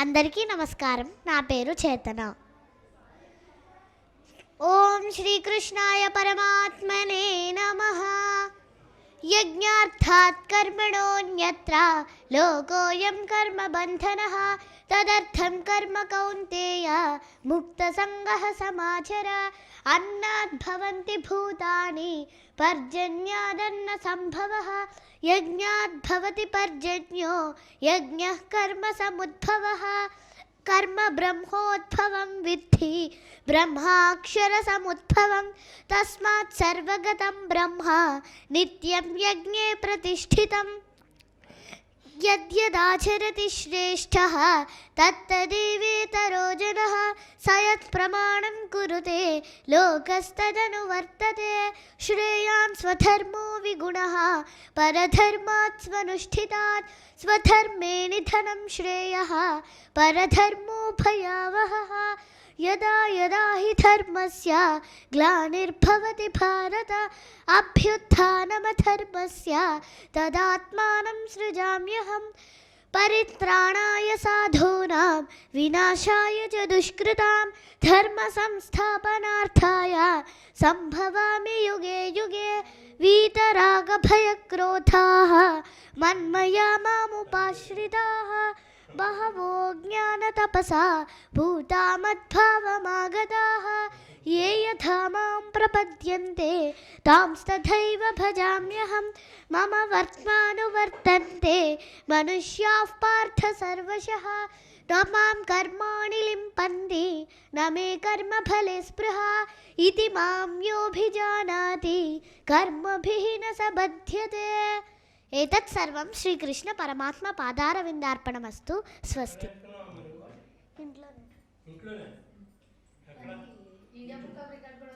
అందరికీ నమస్కారం. నా పేరు చేతన. ఓం శ్రీకృష్ణాయ పరమాత్మనే నమ. యజ్ఞార్థాత్ కర్మణోన్యత్ర లోకోయం కర్మ బంధన. తదర్థం కర్మ కౌంతేయ ముక్త ముక్తసంగః సమాచర. అన్నాద్భవంతి భూతాని పర్జన్యాదన్న సంభవ. यज्ञाद्भवति पर्जन्यो। यज्ञः कर्मसमुद्भवः कर्म ब्रह्मोद्भवं विद्धि। ब्रह्माक्षरसमुद्भवं तस्मात् सर्वगतं ब्रह्म। नित्यं यज्ञे प्रतिष्ठितम् यद्यदाचरति श्रेष्ठः, तत्तदेवेतरो जनः। सयत्प्रमाणं कुरुते लोकस्तदनुवर्तते श्रेयान् स्वधर्मो विगुणः परधर्मात् स्वनुष्ठितात् स्वधर्मे निधनं श्रेयः परधर्मो यदा यदा हि धर्मस्य ग्लानिर्भवति भारत, अभ्युत्थानमधर्मस्य तदात्मानं सृजाम्यहम्। परित्राणाय साधूनां, विनाशाय च दुष्कृतां, धर्मसंस्थापनार्थाय सम्भवामि युगे युगे वीतरागभयक्रोधाः, मन्मया मामुपाश्रिताः, बहवो ज्ञानतपसा भूता मद्भावमागताः ये यथा प्रपद्यन्ते तांस्तथैव भजाम्यहं मम वर्त्मानुवर्तन्ते मनुष्याः पार्थ सर्वशः न मां कर्माणि लिम्पन्ति न मे कर्मफले स्पृहा इति मां योऽभिजानाति कर्मभिः न स बध्यते एतत् सर्वं श्रीकृष्णपरमात्मपादारविन्दार्पणमस्तु स्वस्ति ఇంట్లోనే ఇంట్లోనే ఎక్కడ